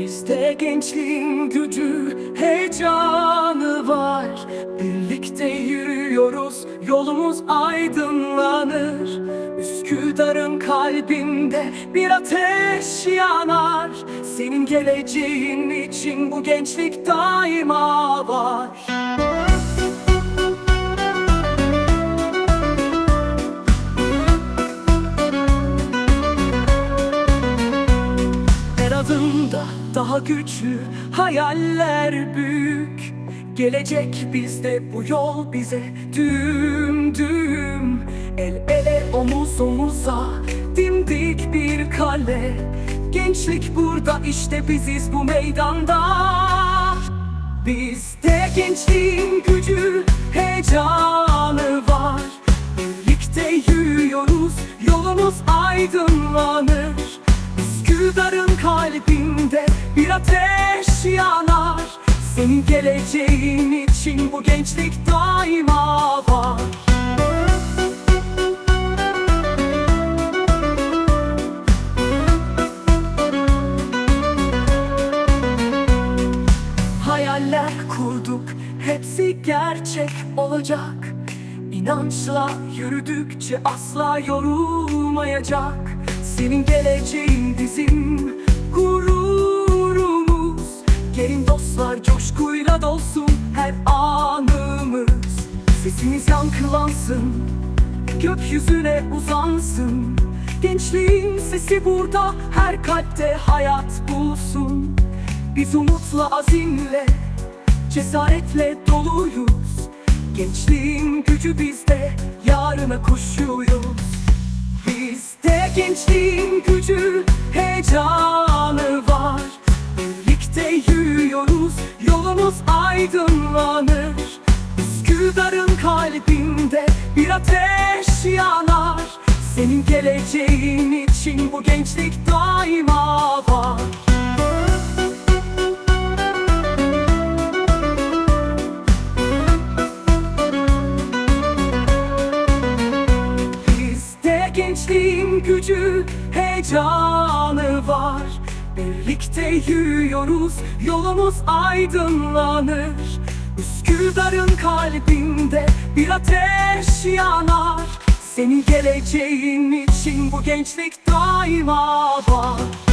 Bizde gençliğin gücü, heyecanı var. Birlikte yürüyoruz, yolumuz aydınlanır. Üsküdar'ın kalbinde bir ateş yanar. Senin geleceğin için bu gençlik daima var Adımda daha güçlü hayaller büyük. Gelecek bizde bu yol bize düğüm düğüm. El ele omuz omuza dimdik bir kale. Gençlik burada işte biziz bu meydanda. Bizde gençliğin gücü heyecanı var. Birlikte yürüyoruz yolumuz aydınlanır. Üsküdar'ın kalbinde bir ateş yanar. Senin geleceğin için bu gençlik daima var. Hayaller kurduk hepsi gerçek olacak. İnançla yürüdükçe asla yorulmayacak. Senin geleceğin bizim Dostlar coşkuyla dolsun her anımız. Sesimiz yankılansın gökyüzüne uzansın. Gençliğin sesi burada her kalpte hayat bulsun. Biz umutla azimle cesaretle doluyuz. Gençliğin gücü bizde yarına koşuyoruz. Bizde gençliğin gücü heyecanı var. Birlikte yürüyoruz yolumuz aydınlanır. Üsküdar'ın kalbinde bir ateş yanar. Senin geleceğin için bu gençlik daima var. Bizde gençliğin gücü, heyecanı var Birlikte yürüyoruz, yolumuz aydınlanır. Üsküdar'ın kalbinde bir ateş yanar. Senin geleceğin için bu gençlik daima var